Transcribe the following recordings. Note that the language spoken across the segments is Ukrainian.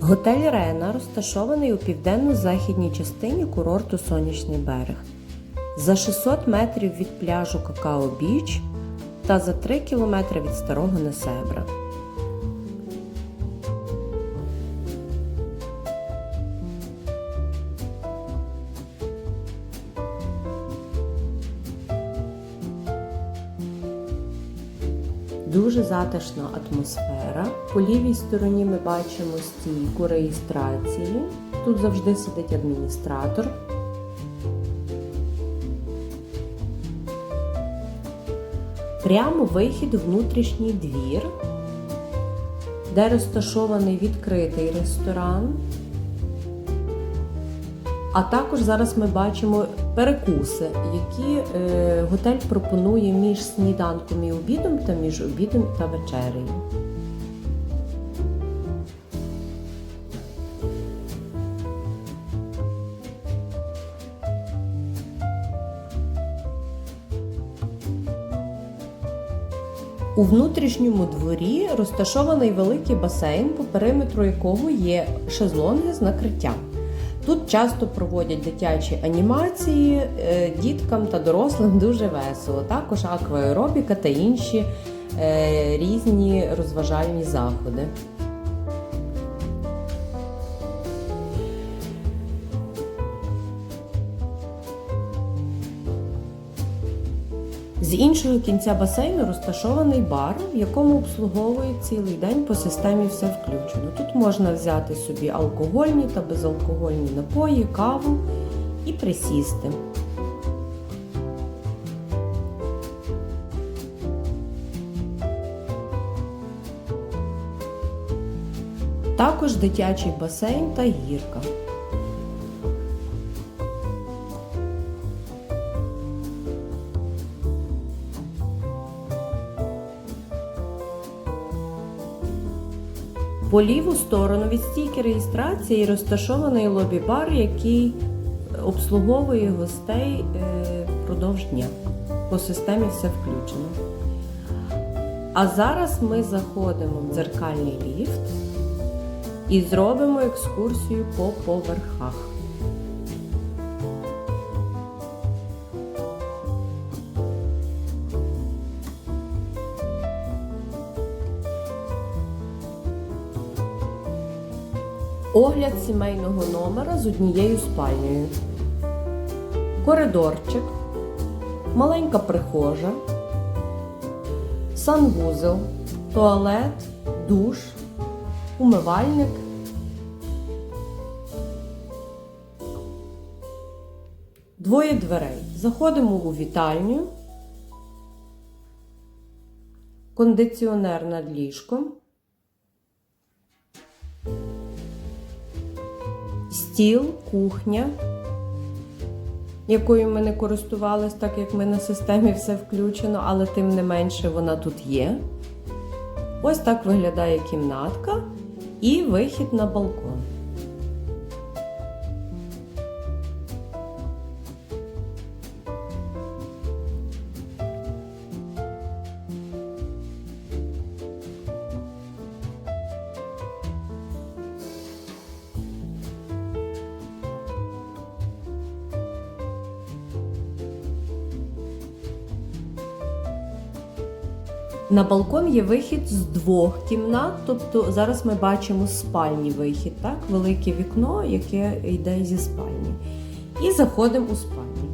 Готель Рена розташований у південно-західній частині курорту Сонячний берег. За 600 метрів від пляжу Какао Біч та за 3 кілометри від старого Несебра. Дуже затишна атмосфера. По лівій стороні ми бачимо стійку реєстрації. Тут завжди сидить адміністратор. Прямо вихід у внутрішній двір, де розташований відкритий ресторан. А також зараз ми бачимо перекуси, які е, готель пропонує між сніданком і обідом та між обідом та вечерею. У внутрішньому дворі розташований великий басейн, по периметру якого є шезлонги з накриттям. Тут часто проводять дитячі анімації, е, діткам та дорослим дуже весело. Також акваеробіка та інші е, різні розважальні заходи. З іншого кінця басейну розташований бар, в якому обслуговують цілий день по системі все включено. Тут можна взяти собі алкогольні та безалкогольні напої, каву і присісти. Також дитячий басейн та гірка. По ліву сторону від стійки реєстрації розташований лобі-бар, який обслуговує гостей е, впродовж дня. По системі все включено. А зараз ми заходимо в дзеркальний ліфт і зробимо екскурсію по поверхах. Огляд сімейного номера з однією спальнею. Коридорчик, маленька прихожа, санвузел, туалет, душ, умивальник. Двоє дверей. Заходимо у вітальню. Кондиціонер над ліжком. Стіл, кухня, якою ми не користувались, так як ми на системі все включено, але тим не менше вона тут є. Ось так виглядає кімнатка і вихід на балкон. На балкон є вихід з двох кімнат, тобто зараз ми бачимо спальній вихід, так? велике вікно, яке йде зі спальні. І заходимо у спальню.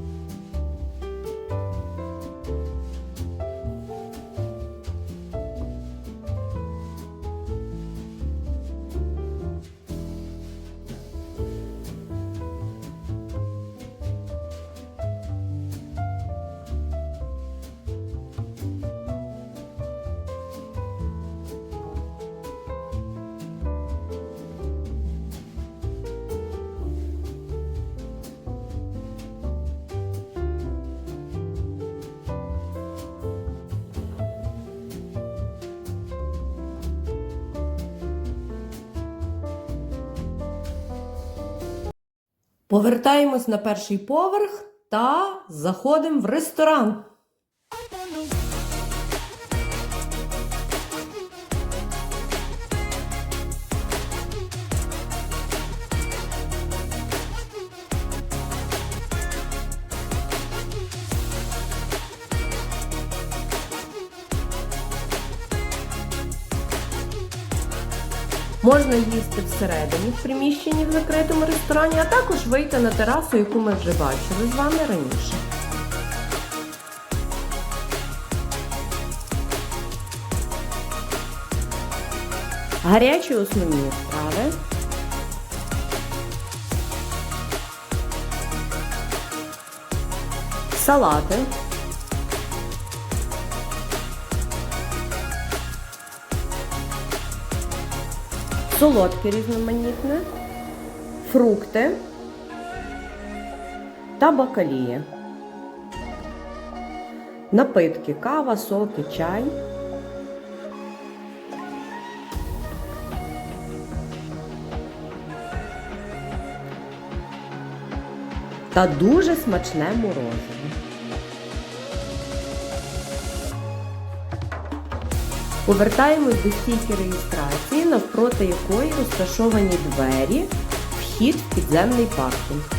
Повертаємось на перший поверх та заходимо в ресторан. Можна їсти всередині в приміщенні в закритому ресторані, а також вийти на терасу, яку ми вже бачили з вами раніше. Гарячі основні страви. Салати. Солодке різноманітне, фрукти та бакалія. Напитки, кава, соки, чай. Та дуже смачне морозиво. Повертаємось до стійки реєстрації, навпроти якої розташовані двері, вхід в підземний паркінг.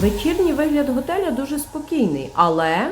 Вечірній вигляд готеля дуже спокійний, але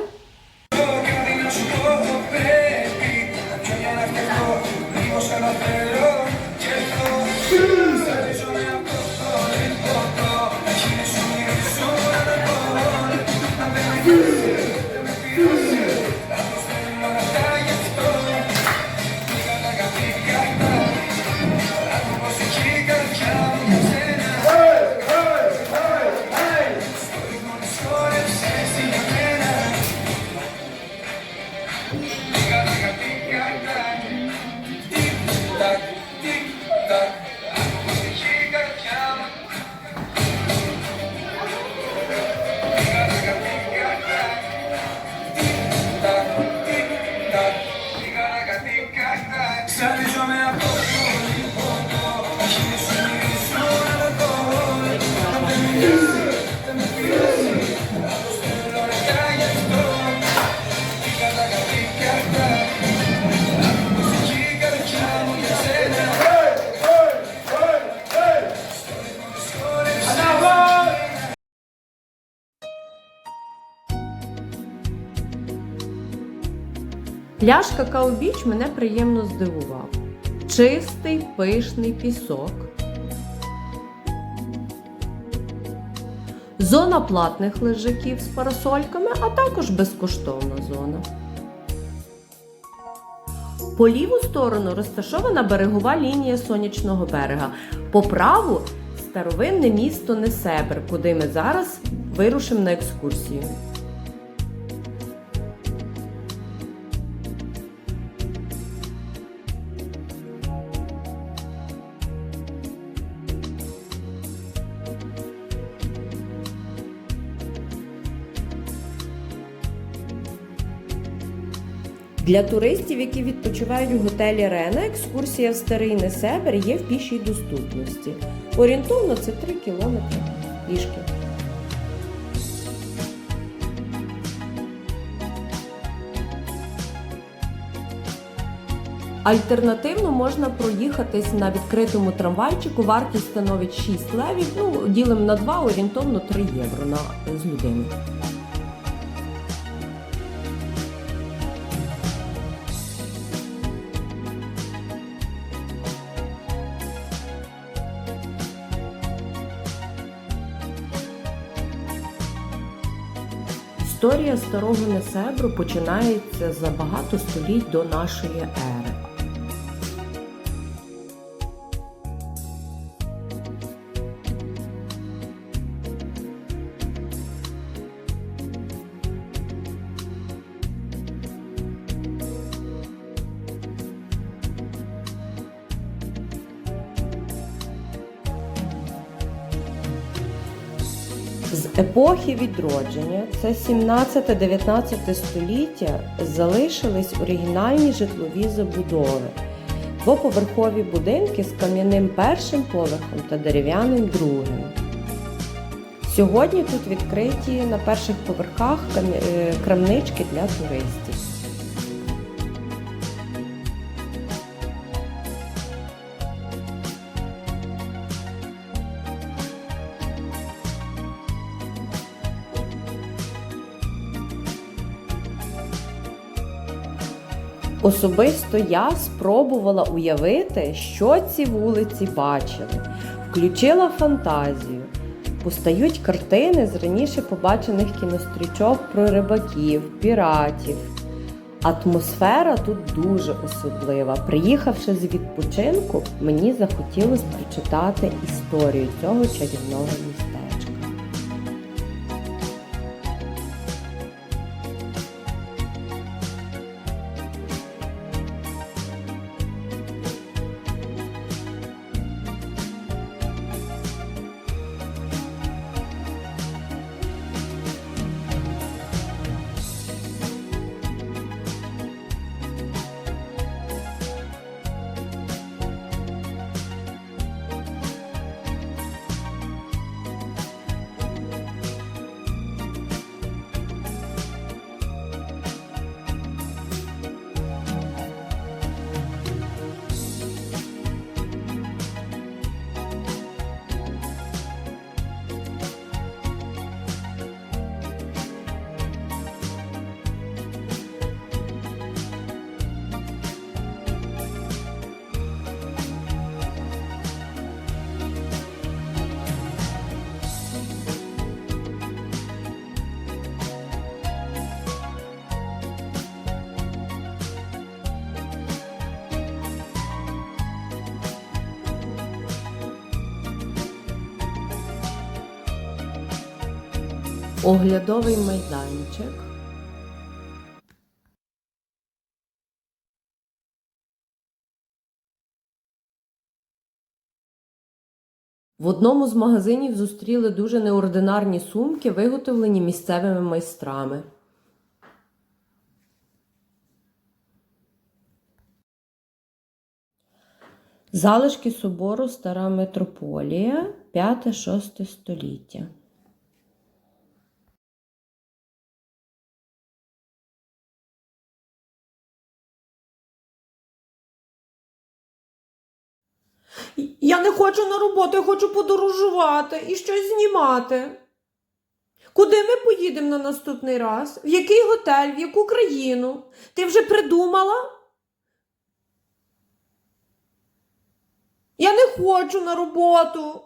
пляж Какао Біч мене приємно здивував. Чистий пишний пісок. Зона платних лежаків з парасольками, а також безкоштовна зона. По ліву сторону розташована берегова лінія сонячного берега. По праву старовинне місто Несебр, куди ми зараз вирушимо на екскурсію. Для туристів, які відпочивають у готелі Рена, екскурсія в старий Несебер є в пішій доступності. Орієнтовно це 3 кілометри пішки. Альтернативно можна проїхатись на відкритому трамвайчику. Вартість становить 6 левів. Ну, ділимо на 2, орієнтовно 3 євро на з людини. Історія старого Несебру починається за багато століть до нашої ери. З епохи відродження, це 17-19 століття, залишились оригінальні житлові забудови, двоповерхові будинки з кам'яним першим поверхом та дерев'яним другим. Сьогодні тут відкриті на перших поверхах е, крамнички для туристів. Особисто я спробувала уявити, що ці вулиці бачили. Включила фантазію. Постають картини з раніше побачених кінострічок про рибаків, піратів. Атмосфера тут дуже особлива. Приїхавши з відпочинку, мені захотілося прочитати історію цього чарівного містечка. Оглядовий майданчик. В одному з магазинів зустріли дуже неординарні сумки, виготовлені місцевими майстрами. Залишки собору Стара Митрополія 5-6 століття. Я не хочу на роботу, я хочу подорожувати і щось знімати. Куди ми поїдемо на наступний раз? В який готель, в яку країну? Ти вже придумала? Я не хочу на роботу.